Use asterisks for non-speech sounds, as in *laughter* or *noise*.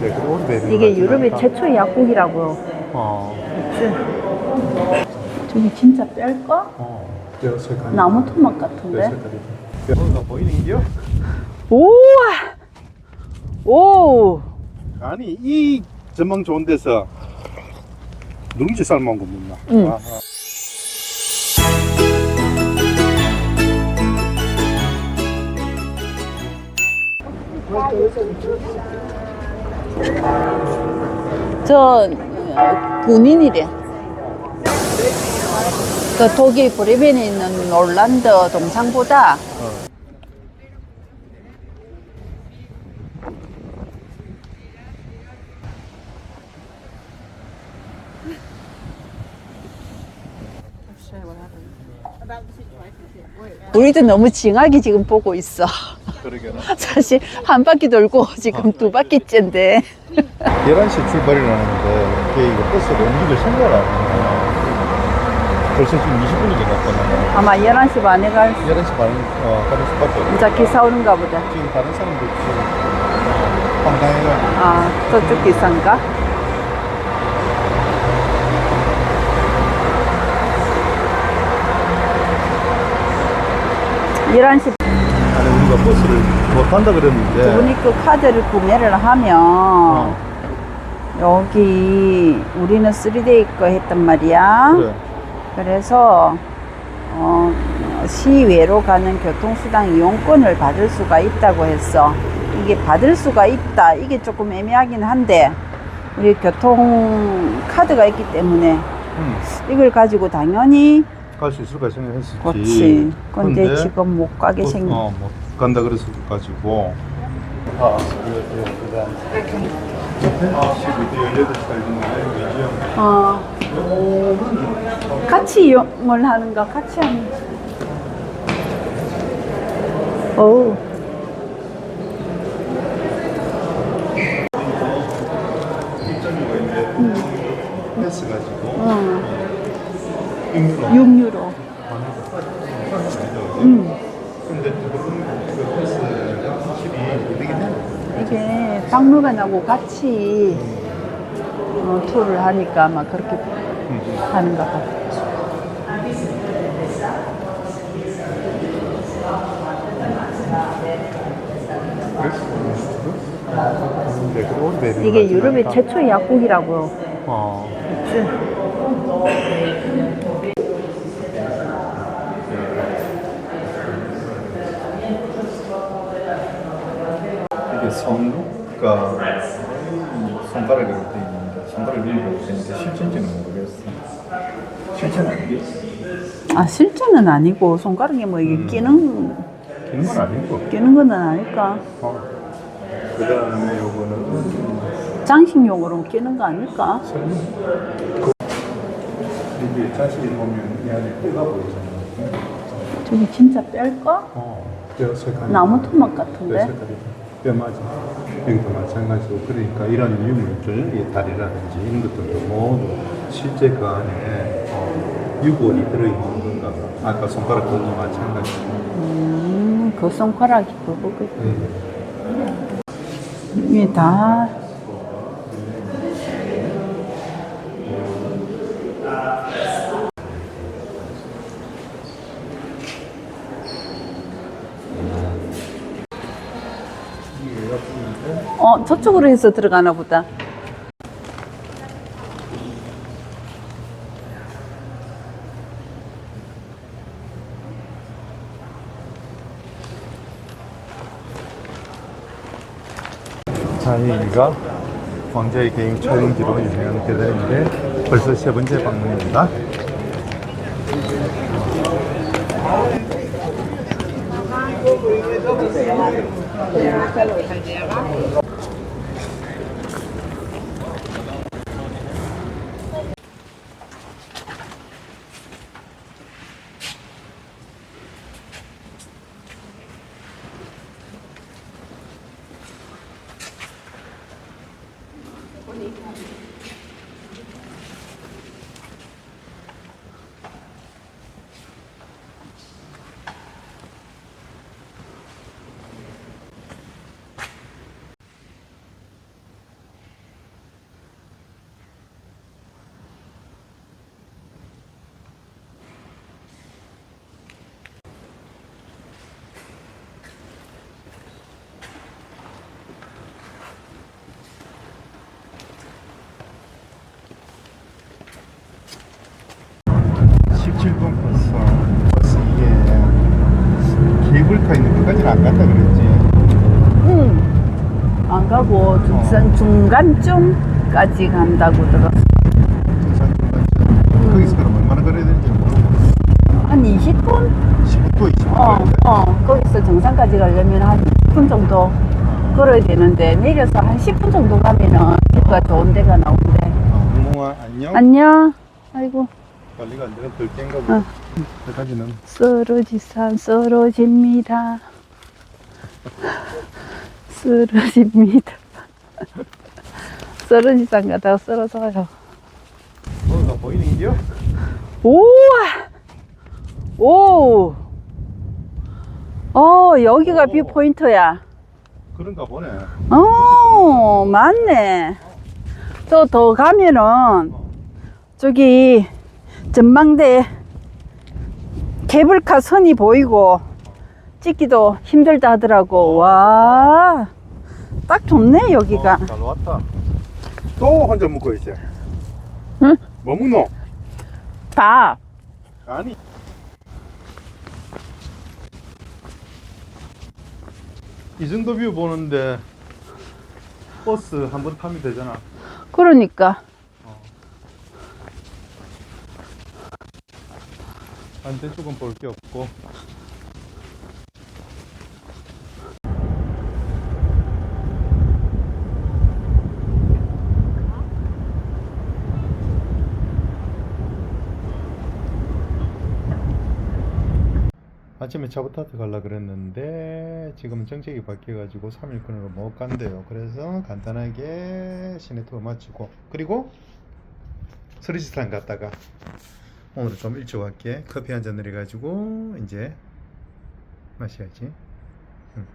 네, 그리고 오래되는 이게 것 유럽의 같지는 최초의 약국이라고요. 않다. 어, 그치? 저기 진짜 뺄까? 어, 뼈. 나무 토막 뼈 같은데? 색깔이. 뼈가 보이는 게요? 우와! 오! 아니, 이 전망 좋은 데서 누룽지 삶은 거 먹나? 응. 아, 저 어, 군인이래. 그 독일 브레멘에 있는 롤란드 동상보다 우리도 너무 징하게 지금 보고 있어. 그러게나. *laughs* 사실 한 바퀴 돌고 지금 두 바퀴째인데. 11시 출발이라는데 이게 이거 버스를 움직일 생각을 안 해요. 벌써 지금 20분이 지났거든요. 아마 11시 반에 갈 11시 반, 어, 가는 수밖에 없어요. 이제 기사 오는가 보다. 지금 다른 사람들 지금 어, 황당해가지고. 아, 저쪽 기사인가? 열한 시 아니, 우리가 버스를 못 탄다 그랬는데. 분이 그 카드를 구매를 하면 어, 여기 우리는 3데이 거 했단 말이야. 그래. 그래서 어, 시외로 가는 교통수당 이용권을 받을 수가 있다고 했어. 이게 받을 수가 있다. 이게 조금 애매하긴 한데 우리 교통 카드가 있기 때문에 응. 이걸 가지고 당연히 갈 수 있을까 생각했었지. 그렇지. 근데 근데 지금 못 가게 또, 생겨. 어, 못 간다 그래서 가지고. 아, 그래, 그래, 그래. 아, 12대 18살 정도 어. 같이 이용을 하는가? 같이 하는 어우. 패스 가지고. 응. 인프로. 6유로. 음. 근데 그 패스가 확실히 못 되긴 해. 이게 박물관하고 같이 어, 투어를 하니까 막 그렇게. 네, 그리고 오래되는 이게 것 유럽의. 최초의 약국이라고요. 어. 그치? 이게 성루가 손가락에 이렇게 돼 있는데 손가락에 이렇게 돼 있는데 실제인지는 모르겠어. 실제는 아니겠지. 아 실제는 아니고 손가락에 뭐 이게 끼는 기는 건 아니고. 끼는 거는 아닐까? 어. 그 다음에 요거는 장식용으로 끼는 거 아닐까? 설명. 이게 자세히 보면 이 안에 뼈가 보이잖아. 저기 진짜 뺄까? 어. 뼈 색깔이. 나무 토막 뼈 같은데? 색깔이. 뼈 맞아. 여기도 마찬가지고 그러니까 이런 유물들, 이 다리라든지 이런 것들도 모두 실제 그 안에 어, 유골이 들어있는 건가 봐. 아까 손가락 그것도 마찬가지고. 음, 그 손가락이 그거고. 음. 이게 다 어, 저쪽으로 해서 들어가나 보다. 자이가 왕자의 게임 촬영지로 유명한 계단인데 벌써 세 번째 방문입니다. 你看 응. 안 가고 중산 중간쯤까지 간다고 들었어. 등산 중간 거기서 그럼 얼마나 걸어야 되는지 모르고 한 20분? 10분 20분 어, 어. 거기서 정상까지 가려면 한 10분 정도 걸어야 되는데 내려서 한 10분 정도 가면은 뷰가 좋은 데가 나온대. 어, 몽아 안녕. 안녕. 아이고. 관리가 안 되는 어. 보다. 여기까지는 쓰러지산 쓰러집니다. 쓰러집니다. *laughs* 쓰러지산 가다가 쓰러져요. 뭐가 보이는겨? 우와! 오! 어, 여기가 오. 뷰포인트야. 그런가 보네. 어, 맞네. 또 더 가면은, 어. 저기, 전망대 케이블카 선이 보이고, 찍기도 힘들다 하더라고. 와, 딱 좋네, 여기가. 어, 잘 왔다. 또 혼자 묵고 있어. 응? 뭐 묵노? 밥. 아니. 이 정도 뷰 보는데 버스 한 번 타면 되잖아. 그러니까. 반대쪽은 볼게 없고. 아침에 차부타트 가려 그랬는데 지금 정책이 바뀌어가지고 3일권으로 못 간대요. 그래서 간단하게 시내 투어 마치고 그리고 스리지산 갔다가 오늘 좀 일찍 왔게 커피 한 잔 내려가지고 이제 마셔야지. 응.